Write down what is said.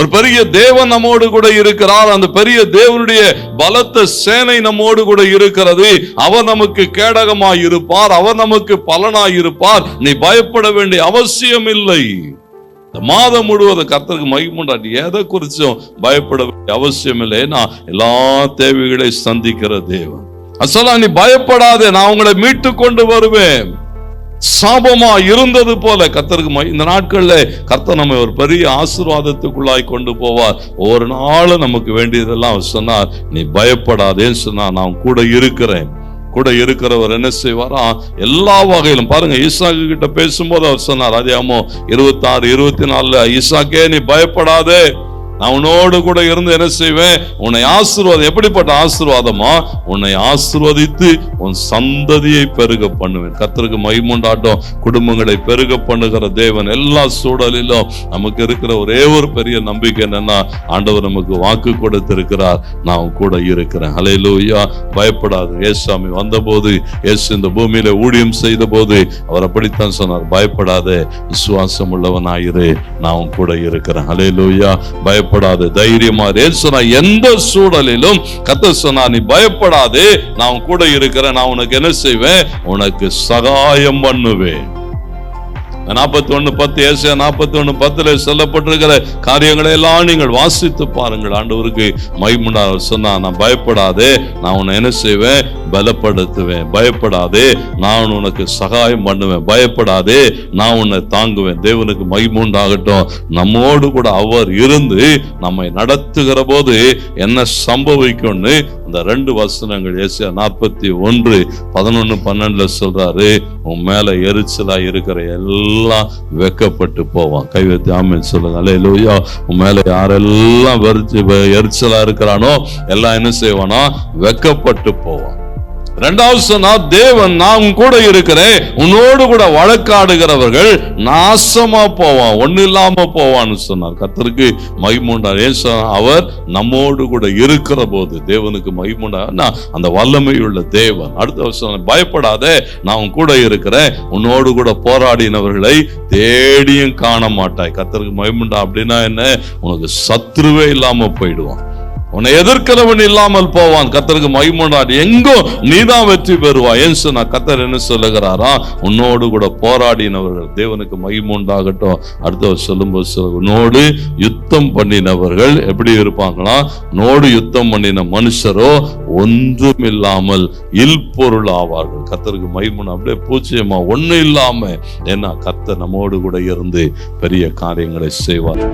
ஒரு பெரிய தேவன் நம்மோடு கூட இருக்கிறார். அந்த பெரிய தேவனுடைய பலத்த சேனை நம்மோடு கூட இருக்கிறது. அவர் நமக்கு கேடகமாய் இருப்பார் அவர் நமக்கு பலனாய் இருப்பார் நீ பயப்பட வேண்டிய அவசியம் இல்லை இந்த மாதம் முழுவதும் கர்த்தருக்கு மகிமுண்டாட்டி எதை குறிச்சும் பயப்பட வேண்டிய அவசியம் இல்லை நான் எல்லா தேவைகளை சந்திக்கிற தேவன். அசலா நீ பயப்படாதே. நான் உங்களை மீட்டு கொண்டு வருவேன். சாபமா இருந்தது போல கத்தருக்கு இந்த நாட்கள்ல கர்த்தர் நம்ம ஒரு பெரிய ஆசீர்வாதத்துக்குள்ளாய் கொண்டு போவார். ஒவ்வொரு நாளும் நமக்கு வேண்டியதெல்லாம் அவர் சொன்னார். நீ பயப்படாதேன்னு சொன்னா நான் கூட இருக்கிறேன். கூட இருக்கிறவர் என்ன செய்வாரா? எல்லா வகையிலும். பாருங்க ஈசாக்கு கிட்ட பேசும்போது அவர் சொன்னார் அதேமோ இருபத்தி ஆறு இருபத்தி நாலுல ஈசாக்கே நீ பயப்படாதே. நான் உன்னோடு கூட இருந்து என்ன செய்வேன்? உன்னை ஆசீர்வாதம் எப்படிப்பட்ட ஆசீர்வாதமா உன்னை ஆசீர்வதித்து உன் சந்ததியை பெருக பண்ணுவேன். கத்தருக்கு மைமுண்டாட்டம் குடும்பங்களை பெருக பண்ணுகிற தேவன் எல்லா சூழலிலும் நமக்கு இருக்கிற ஒரே ஒரு பெரிய நம்பிக்கை என்னன்னா ஆண்டவர் நமக்கு வாக்கு கொடுத்திருக்கிறார். நான் கூட இருக்கிறேன். அலையிலூயா பயப்படாது. ஏசாமி வந்தபோது ஏசு இந்த பூமியில ஊழியம் செய்த போது அவர் அப்படித்தான் சொன்னார். பயப்படாதே. விசுவாசம் உள்ளவனாயிரு நான் உன் கூட இருக்கிறேன். ஹalleluya பயப்படாது தைரியமா இரு. சொன்னா எந்த சூழலிலும் கத்த சொன்னா நீ பயப்படாதே நான் கூட இருக்கிறேன் நான் உனக்கு என்ன செய்வேன் உனக்கு சகாயம் பண்ணுவேன் நாற்பத்தி ஒன்று பத்து ஏசியா நாற்பத்தி ஒன்று பத்தில் சொல்லப்பட்டிருக்கிற காரியங்களை எல்லாம் நீங்கள் வாசித்து பாருங்கள். ஆண்டவருக்கு மைமுண்டா சொன்னா நான் பயப்படாதே நான் உன்னை என்ன செய்வேன்? பலப்படுத்துவேன். பயப்படாதே நான் உனக்கு சகாயம் பண்ணுவேன். பயப்படாதே நான் உன்னை தாங்குவேன். தேவனுக்கு மைமுண்டாகட்டும் நம்மோடு கூட அவர் இருந்து நம்மை நடத்துகிற போது என்ன சம்பவிக்கும்னு அந்த ரெண்டு வசனங்கள் ஏசியா நாற்பத்தி ஒன்று பதினொன்னு பன்னெண்டுல சொல்றாரு உன் மேல எரிச்சலா இருக்கிற எல்லாம் வெக்கப்பட்டு போவான். கை வைத்து ஆமென் சொல்லுங்க. அல்லேலூயா உன் மேல யாரெல்லாம் எரிச்சலா இருக்கிறானோ எல்லாம் என்ன செய்வானா? வெக்கப்பட்டு போவான். ரெண்டாவது சொன்னா தேவன் நான் கூட இருக்கிறேன். உன்னோடு கூட வழக்காடுகிறவர்கள் நாசமா போவான் ஒண்ணு இல்லாம போவான்னு சொன்னார். கத்தருக்கு மகிமுண்டார் ஏன் அவர் நம்மோடு கூட இருக்கிற போது தேவனுக்கு மகிமுண்டா அந்த வல்லமையுள்ள தேவன். அடுத்த வருஷம் பயப்படாதே நான் உன் கூட இருக்கிறேன். உன்னோடு கூட போராடினவர்களை தேடியும் காண மாட்டாய் கத்தருக்கு மகிமுண்டா அப்படின்னா என்ன? உனக்கு சத்ருவே இல்லாம போயிடுவான். உன்னை எதிர்க்கிறவன் இல்லாமல் போவான். கத்தருக்கு மகிமுண்டாடி எங்கோ நீதான் வெற்றி பெறுவாய். ஏன் சொன்னா கத்தர் என்ன சொல்லுகிறாரா? உன்னோடு கூட போராடினவர்கள் தேவனுக்கு மகிமுண்டாகட்டும் அடுத்தவர் சொல்லும்போது சொல்ல உன்னோடு யுத்தம் பண்ணினவர்கள் எப்படி இருப்பாங்களா? உன்னோடு யுத்தம் பண்ணின மனுஷரோ ஒன்றும் இல்லாமல் இல்பொருள் ஆவார்கள் கத்தருக்கு மகிமுன் அப்படியே பூச்சியமா ஒண்ணு இல்லாம. ஏன்னா கத்தர் நம்மோடு கூட இருந்து பெரிய காரியங்களை செய்வார்.